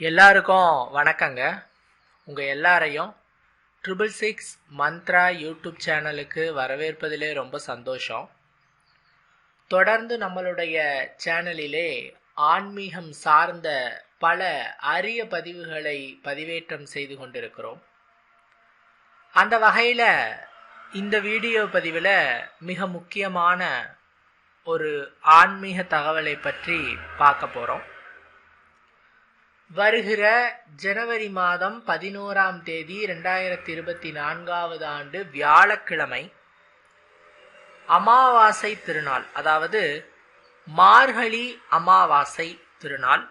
எல்லாருக்கும் வணக்கங்க. உங்கள் எல்லாரையும் ட்ரிபிள் சிக்ஸ் மந்த்ரா யூடியூப் சேனலுக்கு வரவேற்பதிலே ரொம்ப சந்தோஷம். தொடர்ந்து நம்மளுடைய சேனலிலே ஆன்மீகம் சார்ந்த பல அரிய பதிவுகளை பதிவேற்றம் செய்து கொண்டிருக்கிறோம். அந்த வகையில் இந்த வீடியோ பதிவில் மிக முக்கியமான ஒரு ஆன்மீக தகவலை பற்றி பார்க்க போகிறோம் வருகிற ஜனவரி மாதம் பதினோராம் தேதி ரெண்டாயிரத்தி இருபத்தி நான்காவது ஆண்டு வியாழக்கிழமை அமாவாசை திருநாள் அதாவது மார்கழி அமாவாசை திருநாள்.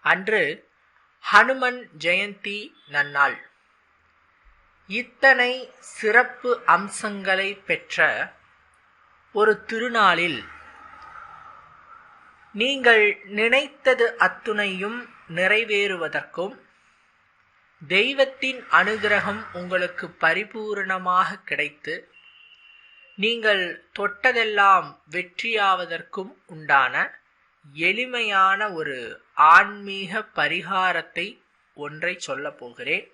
அன்று ஹனுமன் ஜெயந்தி நன்னாள். இத்தனை சிறப்பு அம்சங்களை பெற்ற ஒரு திருநாளில் நீங்கள் நினைத்தது அத்துணையும் நிறைவேறுவதற்கும் தெய்வத்தின் அனுகிரகம் உங்களுக்கு பரிபூரணமாக கிடைத்து நீங்கள் தொட்டதெல்லாம் வெற்றியாவதற்கும் உண்டான எளிமையான ஒரு ஆன்மீக பரிகாரத்தை ஒன்றை சொல்லப் போகிறேன்.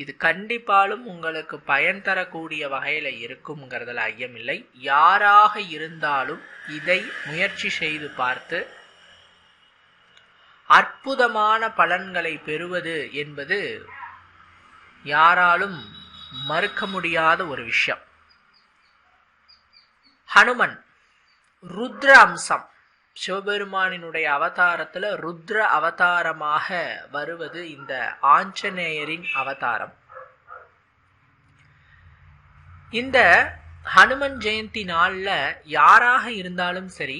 இது கண்டிப்பாலும் உங்களுக்கு பயன் தரக்கூடிய வகையில் இருக்குங்கிறதுல ஐயமில்லை. யாராக இருந்தாலும் இதை முயற்சி செய்து பார்த்து அற்புதமான பலன்களை பெறுவது என்பது யாராலும் மறுக்க முடியாத ஒரு விஷயம். ஹனுமன் ருத்ர அம்சம். சிவபெருமானினுடைய அவதாரத்துல ருத்ர அவதாரமாக வருவது இந்த ஆஞ்சநேயரின் அவதாரம். இந்த ஹனுமன் ஜெயந்தி நாளில் யாராக இருந்தாலும் சரி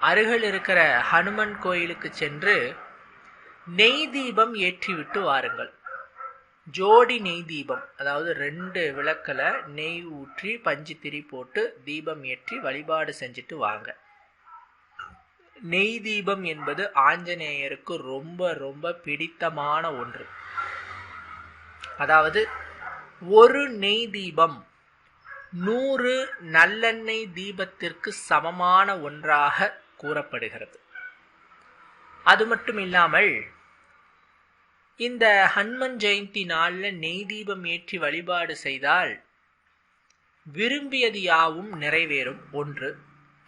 அருகில் இருக்கிற ஹனுமன் கோயிலுக்கு சென்று நெய் தீபம் ஏற்றிவிட்டு வாருங்கள். ஜோடி நெய் தீபம் அதாவது ரெண்டு விளக்கில் நெய் ஊற்றி பஞ்சு திரி போட்டு தீபம் ஏற்றி வழிபாடு செஞ்சுட்டு வாங்க. நெய் தீபம் என்பது ஆஞ்சநேயருக்கு ரொம்ப ரொம்ப பிடித்தமான ஒன்று. அதாவது ஒரு நெய் தீபம் நூறு நல்லெண்ணெய் தீபத்திற்கு சமமான ஒன்றாக கூறப்படுகிறது. அது மட்டும் இல்லாமல் இந்த ஹனுமன் ஜெயந்தி நாளில் நெய் தீபம் ஏற்றி வழிபாடு செய்தால் விரும்பியது யாவும் நிறைவேறும். ஒன்று.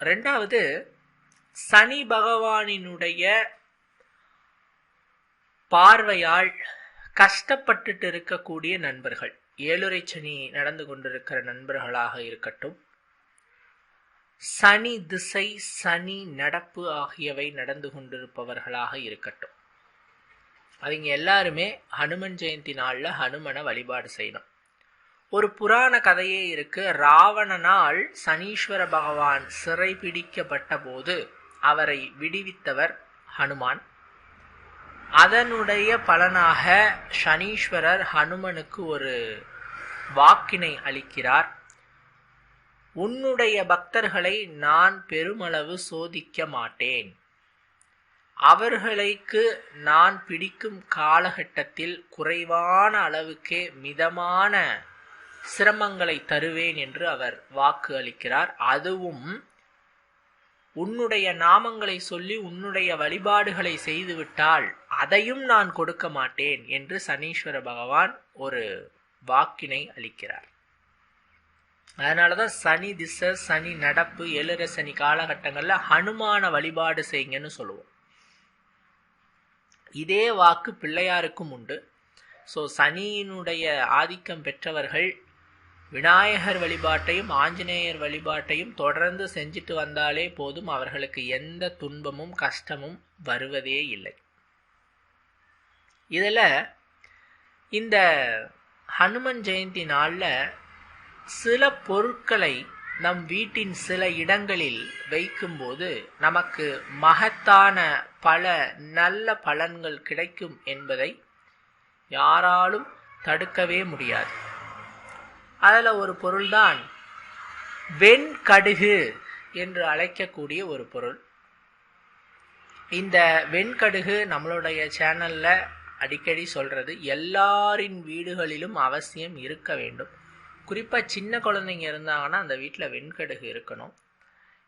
ரெண்டாவது சனி பகவானினுடைய பார்வையால் கஷ்டப்பட்டுட்டு இருக்கக்கூடிய நண்பர்கள். ஏழுரை சனி நடந்து கொண்டிருக்கிற நண்பர்களாக இருக்கட்டும். சனி திசை சனி நடப்பு ஆகியவை நடந்து கொண்டிருப்பவர்களாக இருக்கட்டும். அவங்க எல்லாருமே ஹனுமன் ஜெயந்தி நாளில் ஹனுமனை வழிபாடு செய்யணும். ஒரு புராண கதையே இருக்கு. ராவணனால் சனீஸ்வர பகவான் சிறை பிடிக்கப்பட்ட போது அவரை விடுவித்தவர் ஹனுமான். அதனுடைய பலனாக சனீஸ்வரர் ஹனுமனுக்கு ஒரு வாக்கினை அளிக்கிறார். உன்னுடைய பக்தர்களை நான் பெருமளவு சோதிக்க மாட்டேன். அவர்களுக்கு நான் பிடிக்கும் காலகட்டத்தில் குறைவான அளவுக்கே மிதமான சிரமங்களை தருவேன் என்று அவர் வாக்கு அளிக்கிறார். அதுவும் உன்னுடைய நாமங்களை சொல்லி உன்னுடைய வழிபாடுகளை செய்துவிட்டால் அதையும் நான் கொடுக்க மாட்டேன் என்று சனீஸ்வர பகவான் ஒரு வாக்கினை அளிக்கிறார். அதனாலதான் சனி திசை சனி நடப்பு எழுற சனி காலகட்டங்களில் ஹனுமான வழிபாடு செய்யுங்கன்னு சொல்லுவோம். இதே வாக்கு பிள்ளையாருக்கும் உண்டு. ஸோ சனியினுடைய ஆதிக்கம் பெற்றவர்கள் விநாயகர் வழிபாட்டையும் ஆஞ்சநேயர் வழிபாட்டையும் தொடர்ந்து செஞ்சுட்டு வந்தாலே போதும். அவர்களுக்கு எந்த துன்பமும் கஷ்டமும் வருவதே இல்லை. இதில் இந்த ஹனுமன் ஜெயந்தி நாளில் சில பொருட்களை நம் வீட்டின் சில இடங்களில் வைக்கும்போது நமக்கு மகத்தான பல நல்ல பலன்கள் கிடைக்கும் என்பதை யாராலும் தடுக்கவே முடியாது. அதில் ஒரு பொருள்தான் வெண்கடுகு என்று அழைக்கக்கூடிய ஒரு பொருள். இந்த வெண்கடுகு நம்மளுடைய சேனலில் அடிக்கடி சொல்கிறது எல்லாரின் வீடுகளிலும் அவசியம் இருக்க வேண்டும். குறிப்பாக சின்ன குழந்தைங்க இருந்தாங்கன்னா அந்த வீட்டில் வெண்கடுகு இருக்கணும்.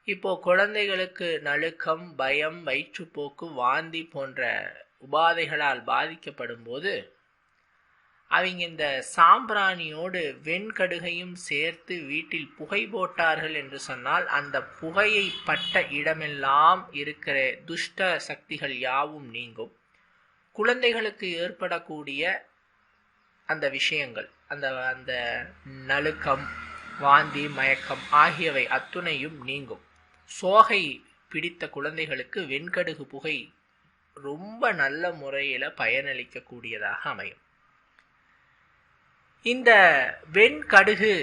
இப்போ குழந்தைகளுக்கு நழுக்கம் பயம் வயிற்றுப்போக்கு வாந்தி போன்ற உபாதைகளால் பாதிக்கப்படும் போது அவங்க இந்த சாம்பிராணியோடு வெண்கடுகையும் சேர்த்து வீட்டில் புகை போட்டார்கள் என்று சொன்னால் அந்த புகையை பட்ட இடமெல்லாம் இருக்கிற துஷ்ட சக்திகள் யாவும் நீங்கும். குழந்தைகளுக்கு ஏற்படக்கூடிய அந்த விஷயங்கள் அந்த அந்த நழுக்கம் வாந்தி மயக்கம் ஆகியவை அத்துணையும் நீங்கும். சோகை பிடித்த குழந்தைகளுக்கு வெண்கடுகு புகை ரொம்ப நல்ல முறையில் பயனளிக்கக்கூடியதாக அமையும். இந்த வெண்கடுகு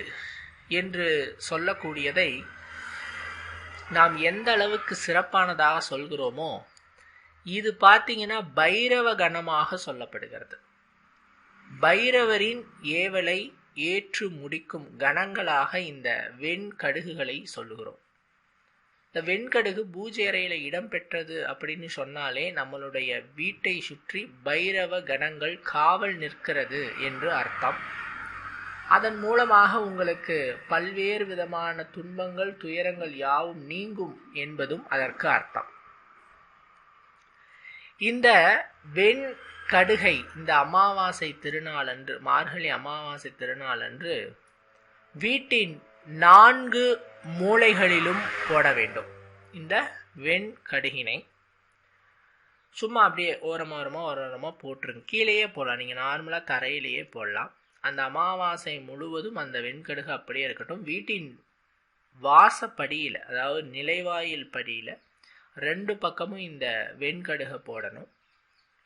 என்று சொல்லக்கூடியதை நாம் எந்த அளவுக்கு சிறப்பானதாக சொல்கிறோமோ இது பார்த்தீங்கன்னா பைரவ கணமாக சொல்லப்படுகிறது. பைரவரின் ஏவலை ஏற்று முடிக்கும் கணங்களாக இந்த வெண்கடுகுகளை சொல்லுகிறோம். இந்த வெண்கடுகு பூஜை அறையில் இடம்பெற்றது அப்படின்னு சொன்னாலே நம்மளுடைய வீட்டை சுற்றி பைரவ கணங்கள் காவல் நிற்கிறது என்று அர்த்தம். அதன் மூலமாக உங்களுக்கு பல்வேறு விதமான துன்பங்கள் துயரங்கள் யாவும் நீங்கும் என்பதும் அதற்கு அர்த்தம். இந்த வெண் கடுகை இந்த அமாவாசை திருநாள் அன்று மார்கழி அமாவாசை திருநாள் அன்று வீட்டின் நான்கு மூளைகளிலும் போட வேண்டும். இந்த வெண் கடுகினை சும்மா அப்படியே ஓரமாக ஓரமாக ஓரமாக போட்டுருங்க. கீழேயே போடலாம். நீங்கள் நார்மலாக தரையிலேயே போடலாம். அந்த அமாவாசை முழுவதும் அந்த வெண்கடுகு அப்படியே இருக்கட்டும். வீட்டின் வாசப்படியில் அதாவது நிலைவாயில் படியில் ரெண்டு பக்கமும் இந்த வெண்கடுகை போடணும்.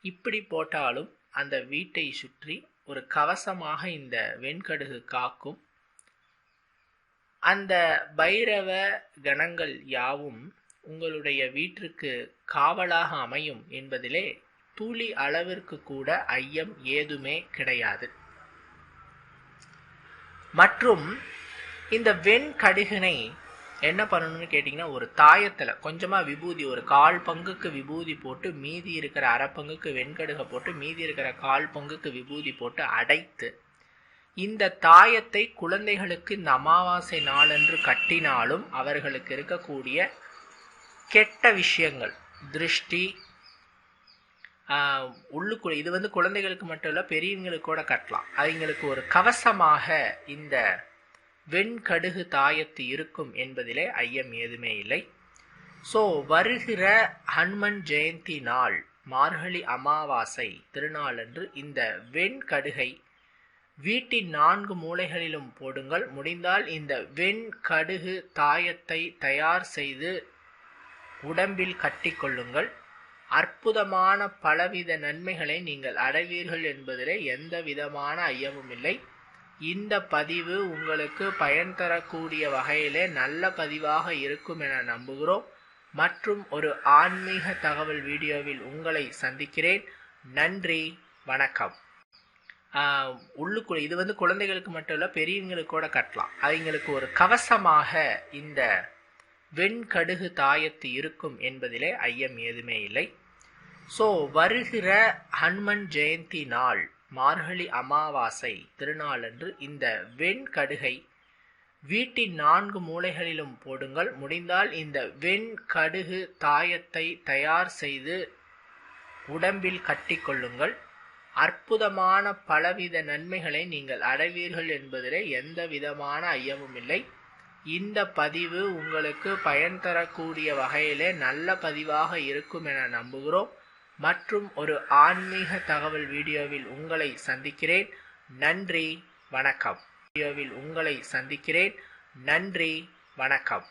இப்படி போட்டாலும் அந்த வீட்டை சுற்றி ஒரு கவசமாக இந்த வெண்கடுகு காக்கும். அந்த பைரவ கணங்கள் யாவும் உங்களுடைய வீட்டிற்கு காவலாக அமையும் என்பதிலே துளி அளவிற்கு கூட ஐயம் ஏதுமே கிடையாது. மற்றும் இந்த வெண்கடுகினை என்ன பண்ணணும்னு கேட்டிங்கன்னா ஒரு தாயத்தில் கொஞ்சமாக விபூதி ஒரு கால் பங்குக்கு விபூதி போட்டு மீதி இருக்கிற அரை பங்குக்கு வெண்கடுகை போட்டு மீதி இருக்கிற கால் பங்குக்கு விபூதி போட்டு அடைத்து இந்த தாயத்தை குழந்தைகளுக்கு இந்த அமாவாசை நாளன்று கட்டினாலும் அவர்களுக்கு இருக்கக்கூடிய கெட்ட விஷயங்கள் திருஷ்டி உள்ளுக்குள்ள இது வந்து குழந்தைகளுக்கு மட்டும் இல்லை பெரியவங்களுக்கு கூட கட்டலாம். அவங்களுக்கு ஒரு கவசமாக இந்த வெண்கடுகு தாயத்து இருக்கும் என்பதிலே ஐயம் ஏதுமே இல்லை. ஸோ வருகிற ஹனுமன் ஜெயந்தி நாள் மார்கழி அமாவாசை திருநாளன்று இந்த வெண்கடுகை வீட்டின் நான்கு மூலைகளிலும் போடுங்கள். முடிந்தால் இந்த வெண்கடுகு தாயத்தை தயார் செய்து உடம்பில் கட்டிக்கொள்ளுங்கள் அற்புதமான பலவித நன்மைகளை நீங்கள் அடைவீர்கள் என்பதிலே எந்த விதமான ஐயமும் இல்லை இந்த பதிவு உங்களுக்கு பயன் தரக்கூடிய வகையிலே நல்ல பதிவாக இருக்கும் என நம்புகிறோம். மற்றும் ஒரு ஆன்மீக தகவல் வீடியோவில் உங்களை சந்திக்கிறேன். நன்றி வணக்கம். உள்ளுக்குள்ள இது வந்து குழந்தைகளுக்கு மட்டும் இல்லை பெரியவங்களுக்கு கூட கட்டலாம். அவங்களுக்கு ஒரு கவசமாக இந்த வெண்கடுகு தாயத்து இருக்கும் என்பதிலே ஐயம் ஏதுமே இல்லை. ஸோ வருகிற ஹனுமன் ஜெயந்தி நாள் மார்கழி அமாவாசை திருநாளன்று இந்த வெண்கடுகை வீட்டின் நான்கு மூலைகளிலும் போடுங்கள். முடிந்தால் இந்த வெண்கடுகு தாயத்தை தயார் செய்து உடம்பில் கட்டிக்கொள்ளுங்கள் அற்புதமான பலவித நன்மைகளை நீங்கள் அடைவீர்கள் என்பதிலே எந்த விதமான ஐயமும் இல்லை. இந்த பதிவு உங்களுக்கு பயன் தரக்கூடிய வகையிலே நல்ல பதிவாக இருக்கும் என நம்புகிறோம். மற்றும் ஒரு ஆன்மீக தகவல் வீடியோவில் உங்களை சந்திக்கிறேன். நன்றி வணக்கம். வீடியோவில் உங்களை சந்திக்கிறேன். நன்றி வணக்கம்.